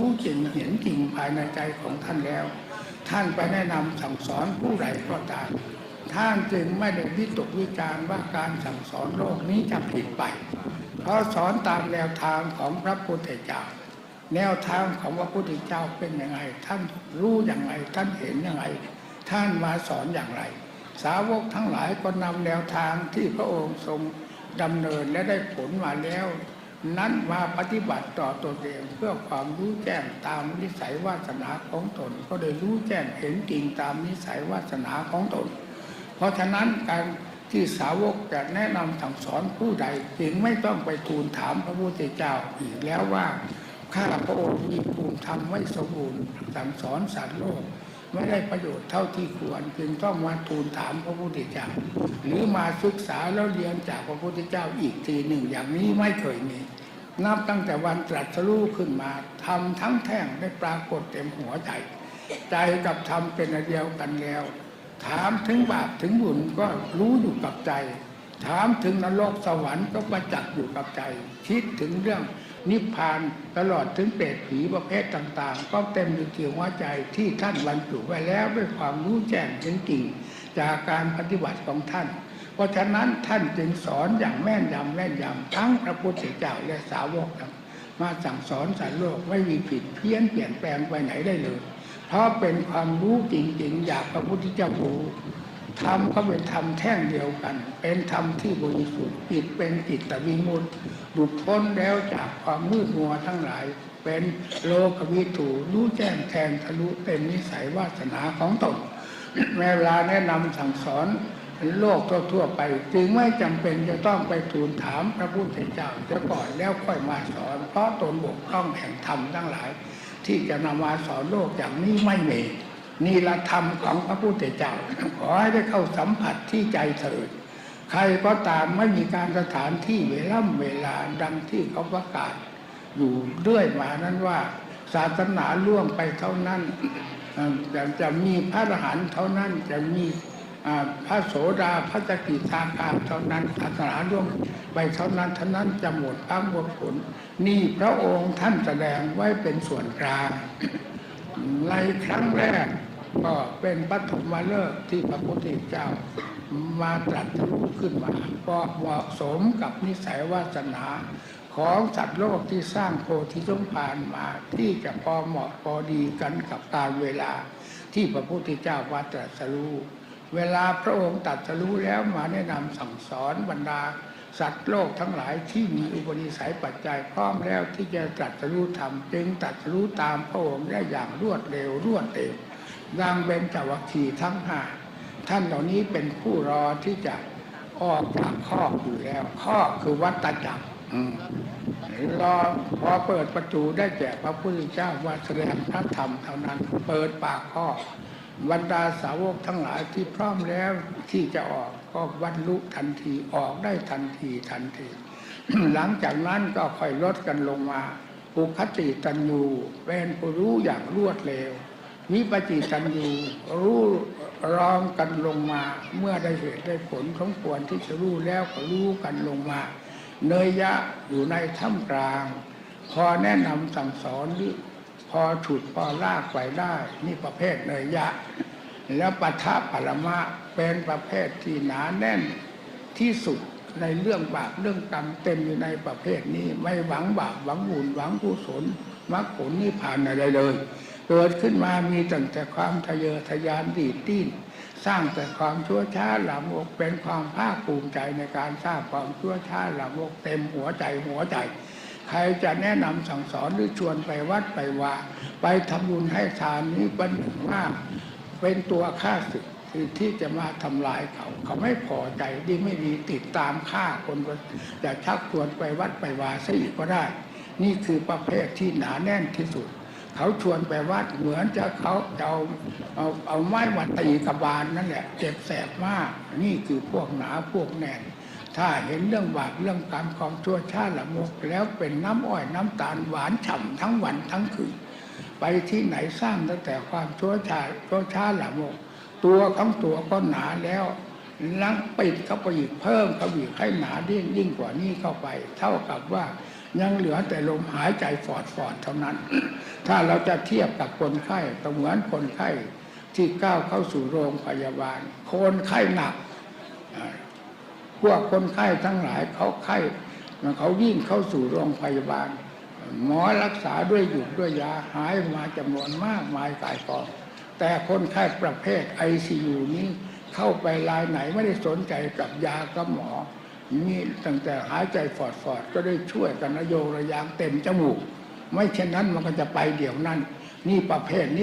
รู้จริงเห็นจริงภายในใจของท่านแล้ว ท่านไปแนะนำสั่งสอนผู้ใดก็ตามท่านจึงไม่ได้วิตกวิจารว่าการสั่งสอนโลกนี้จะผิดไป เพราะสอนตามแนวทางของพระพุทธเจ้า แนวทางของพระพุทธเจ้าเป็นยังไง ท่านรู้อย่างไรท่านเห็นอย่างไรท่านมาสอนอย่างไร สาวกทั้งหลายก็นำแนวทางที่พระองค์ทรงดำเนินและได้ผลมาแล้ว นั้นมาปฏิบัติต่อตนเองเพื่อความรู้แจ้งตามนิสัยวาสนาของตน ก็ได้รู้แจ้งเห็นจริงตามนิสัยวาสนาของตน เพราะฉะนั้นการที่สาวกจะแนะนำสั่งสอนผู้ใดจึงไม่ต้องไปทูลถามพระพุทธเจ้าอีกแล้วว่าข้าพระองค์มีภูมิธรรมไม่สมบูรณ์สั่งสอนสัตว์โลก ไม่ได้ประโยชน์เท่าที่ควรจึงต้องมาทูลถามพระพุทธเจ้า หรือมาศึกษาแล้วเรียนจากพระพุทธเจ้าอีกทีหนึ่งอย่างนี้ไม่เคยมีนับตั้งแต่วันตรัสรู้ขึ้นมาทำทั้งแท่งได้ปรากฏเต็มหัวใจ ใจกับธรรมเป็นอันเดียวกันแล้ว ถามถึงบาปถึงบุญก็รู้อยู่กับใจ ถามถึงนรกสวรรค์ก็ประจักษ์อยู่กับใจ คิดถึงเรื่อง นิพพานตลอดถึงเปรตผีประเภทต่างๆ ก็เต็มอยู่ที่หัวใจที่ท่านบรรจุไว้แล้วด้วยความรู้แจ้งเห็นจริงจากการปฏิบัติของท่าน เพราะฉะนั้นท่านจึงสอนอย่างแม่นยำแม่นยำทั้งพระพุทธเจ้าและสาวกมาสั่งสอนสัตว์โลกไม่มีผิดเพี้ยนเปลี่ยนแปลงไปไหนได้เลย เพราะเป็นความรู้จริงๆ อยากพระพุทธเจ้ารู้ ธรรมก็เป็นธรรมแท่งเดียวกัน เป็นธรรมที่บริสุทธิ์จิตเป็นจิตตวิมุตติหลุดพ้นแล้วจากความมืดมัวทั้งหลาย เป็นโลกวิถูรู้แจ้งแทงทะลุเต็มนิสัยวาสนาของตนแม้เวลาแนะนำสั่งสอนโลกทั่วไป จึงไม่จำเป็นจะต้องไปทูลถามพระพุทธเจ้าจะก่อนแล้วค่อยมาสอน เพราะตนบกพร่องแห่งธรรมทั้งหลาย ที่จะนำมาสอนโลกอย่างนี้ไม่มี นี่ละธรรมของพระพุทธเจ้าขอให้ได้เข้าสัมผัสที่ใจเถิดใครก็ตามไม่มีการสถานที่เวล่ำเวลาดังที่เขาประกาศ อยู่เรื่อยมานั้นว่า ศาสนาล่วงไปเท่านั้นจะจะมีพระอรหันต์เท่านั้นจะมีพระโสดาพระสกิทาคาเท่านั้นศาสนาล่วงไปเท่านั้นเท่านั้นจะหมดพังหมดผล นี่พระองค์ท่านแสดงไว้เป็นส่วนกลางในครั้งแรก ก็เป็นปฐมฤกษ์ที่พระพุทธเจ้า มาตรัสรู้ขึ้นมาก็เหมาะสมกับนิสัยวาสนาของสัตว์โลกที่สร้างโพธิสมภารมาที่จะพอเหมาะพอดีกันกับการเวลาที่พระพุทธเจ้ามาตรัสรู้เวลาพระองค์ตรัสรู้แล้วมาแนะนำสั่งสอนบรรดา สัตว์โลกทั้งหลายที่มีอุปนิสัยปัจจัยพร้อมแล้วที่จะตรัสรู้ธรรมจึงตรัสรู้ตามพระองค์ได้อย่างรวดเร็วรวดเร็ว ดังเป็นจวัคคีทั้งห้าท่านเหล่านี้เป็นผู้รอที่จะออกจากข้ออยู่แล้ว ข้อคือวัตจักรอืมรอพอเปิดประตูได้แก่พระพุทธเจ้าว่าแสดงพระธรรมเท่านั้น เปิดปากข้อบรรดาสาวกทั้งหลายที่พร้อมแล้วที่จะออกก็บรรลุทันทีออกได้ทันทีทันที หลังจากนั้นก็ค่อยลดกันลงมาปุคติตันยูเป็นผู้รู้อย่างรวดเร็ว วิปจิตันยูรู้รองกันลงมา เมื่อได้เหตุได้ผลของควรที่จะรู้แล้วก็รู้กันลงมา เนยยะอยู่ในถ้ำกลาง พอแนะนำสั่งสอนหรือพอฉุดพอลากไปได้ นี่ประเภทเนยยะ แล้วปัทะปรมะเป็นประเภทที่หนาแน่นที่สุดในเรื่องบาปเรื่องกรรมเต็มอยู่ในประเภทนี้ ไม่หวังบาปหวังบุญหวังกุศลมรรคผลนิพพานอะไรเลย เกิดขึ้นมามีตั้งแต่ความทะเยอทะยานดีดดิ้นสร้างแต่ความชั่วช้าหลามกเป็นความภาคภูมิใจในการสร้างความชั่วช้าหลามกเต็มหัวใจหัวใจ ใครจะแนะนำสั่งสอนหรือชวนไปวัดไปว่า ไปทำบุญให้ทานนี้เป็นหนึ่งว่าเป็นตัวฆ่าศึกที่ที่จะมาทำลายเขา เขาไม่พอใจดีไม่ดีติดตามฆ่าคนจะชักชวนไปวัดไปวาซะอีกก็ได้ นี่คือประเภทที่หนาแน่นที่สุด เขาชวนไปวัดเหมือนจะเขาเอาเอาเอาไม้มาตีกระบาลนั่นแหละเจ็บแสบมาก นี่คือพวกหนาพวกแน่น ถ้าเห็นเรื่องบาปเรื่องกรรมของชั่วชาติละมก แล้วเป็นน้ำอ้อยน้ำตาลหวานฉ่ำทั้งวันทั้งคืนไปที่ไหนสร้างตั้งแต่ความชั่วชาชั่วชาละมก ตัวของตัวก็หนาแล้วลังปิดเข้าไปอีกเพิ่มเข้าอีกให้หนายิ่งยิ่งกว่านี้เข้าไป เท่ากับว่า ยังเหลือแต่ลมหายใจฟอดฟอดๆเท่านั้น ถ้าเราจะเทียบกับคนไข้ก็เหมือนคนไข้ที่ก้าวเข้าสู่โรงพยาบาล คนไข้หนัก พวกคนไข้ทั้งหลายเขาไข้เขาวิ่งเข้าสู่โรงพยาบาล หมอรักษาด้วยหยุกด้วยยาหายมาจำนวนมากมายกายกองแต่คนไข้ประเภทไอซียูนี้เข้าไปรายไหนไม่ได้สนใจกับยากับหมอ นี่ตั้งแต่หายใจฟอดฟอดๆก็ได้ช่วยกันระโยระยางเต็มจมูก ไม่เช่นนั้นมันก็จะไปเดี๋ยวนั้น นี่ประเภทนี้